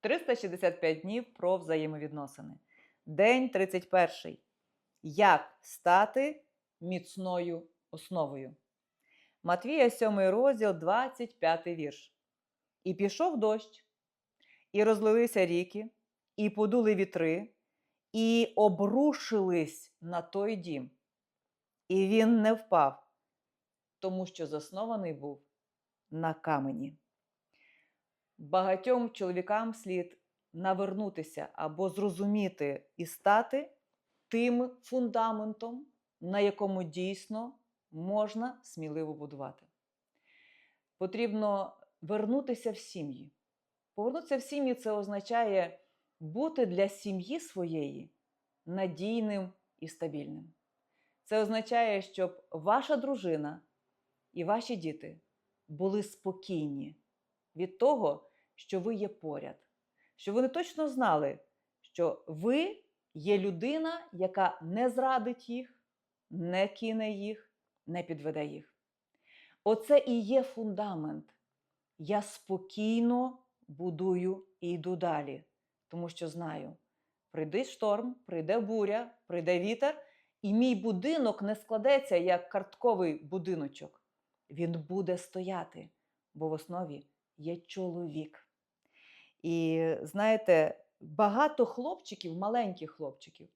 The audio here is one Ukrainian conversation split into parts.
365 днів про взаємовідносини. День 31. Як стати міцною основою? Матвія 7 розділ, 25 вірш. І пішов дощ, і розлилися ріки, і подули вітри, і обрушились на той дім. І він не впав, тому що заснований був на камені. Багатьом чоловікам слід навернутися або зрозуміти і стати тим фундаментом, на якому дійсно можна сміливо будувати. Потрібно вернутися в сім'ї. Повернутися в сім'ї це означає бути для сім'ї своєї надійним і стабільним. Це означає, щоб ваша дружина і ваші діти були спокійні від того, що ви є поряд, що вони точно знали, що ви є людина, яка не зрадить їх, не кине їх, не підведе їх. Оце і є фундамент. Я спокійно будую і йду далі, тому що знаю, прийде шторм, прийде буря, прийде вітер, і мій будинок не складеться як картковий будиночок. Він буде стояти, бо в основі є чоловік. І знаєте, багато хлопчиків, маленьких хлопчиків,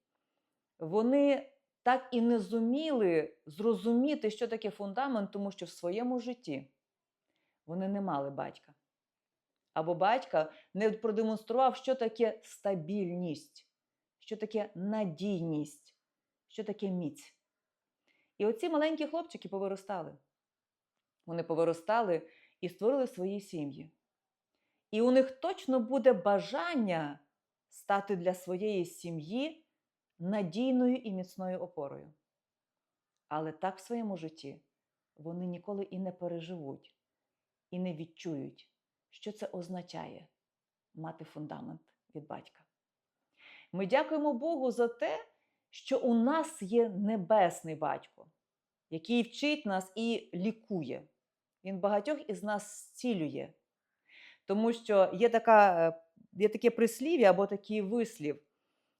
вони так і не зуміли зрозуміти, що таке фундамент, тому що в своєму житті вони не мали батька. Або батька не продемонстрував, що таке стабільність, що таке надійність, що таке міць. І оці маленькі хлопчики повиростали. Вони повиростали і створили свої сім'ї. І у них точно буде бажання стати для своєї сім'ї надійною і міцною опорою. Але так в своєму житті вони ніколи і не переживуть, і не відчують, що це означає мати фундамент від батька. Ми дякуємо Богу за те, що у нас є небесний батько, який вчить нас і лікує. Він багатьох із нас зцілює. Тому що є, така, е, є таке прислів'я або такий вислів: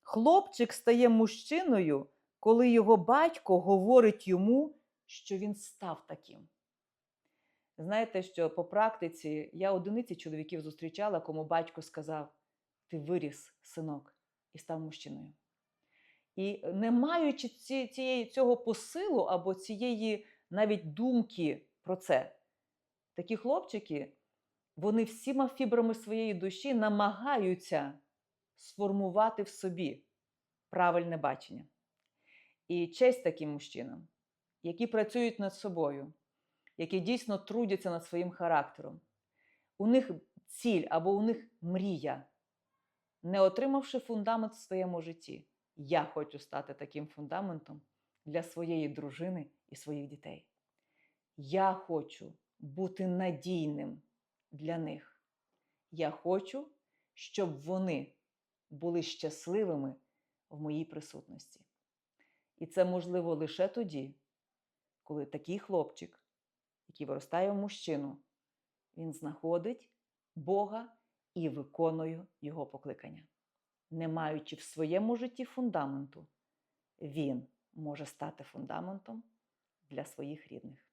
хлопчик стає мужчиною, коли його батько говорить йому, що він став таким. Знаєте, що по практиці я одиниці чоловіків зустрічала, кому батько сказав: Ти виріс, синок, і став мужчиною. І не маючи ці, цієї, цього посилу або цієї навіть думки про це, такі хлопчики, вони всіма фібрами своєї душі намагаються сформувати в собі правильне бачення. І честь таким мужчинам, які працюють над собою, які дійсно трудяться над своїм характером. У них ціль або у них мрія, не отримавши фундамент в своєму житті. Я хочу стати таким фундаментом для своєї дружини і своїх дітей. Я хочу бути надійним для них. Я хочу, щоб вони були щасливими в моїй присутності. І це можливо лише тоді, коли такий хлопчик, який виростає в мужчину, він знаходить Бога і виконує Його покликання. Не маючи в своєму житті фундаменту, він може стати фундаментом для своїх рідних.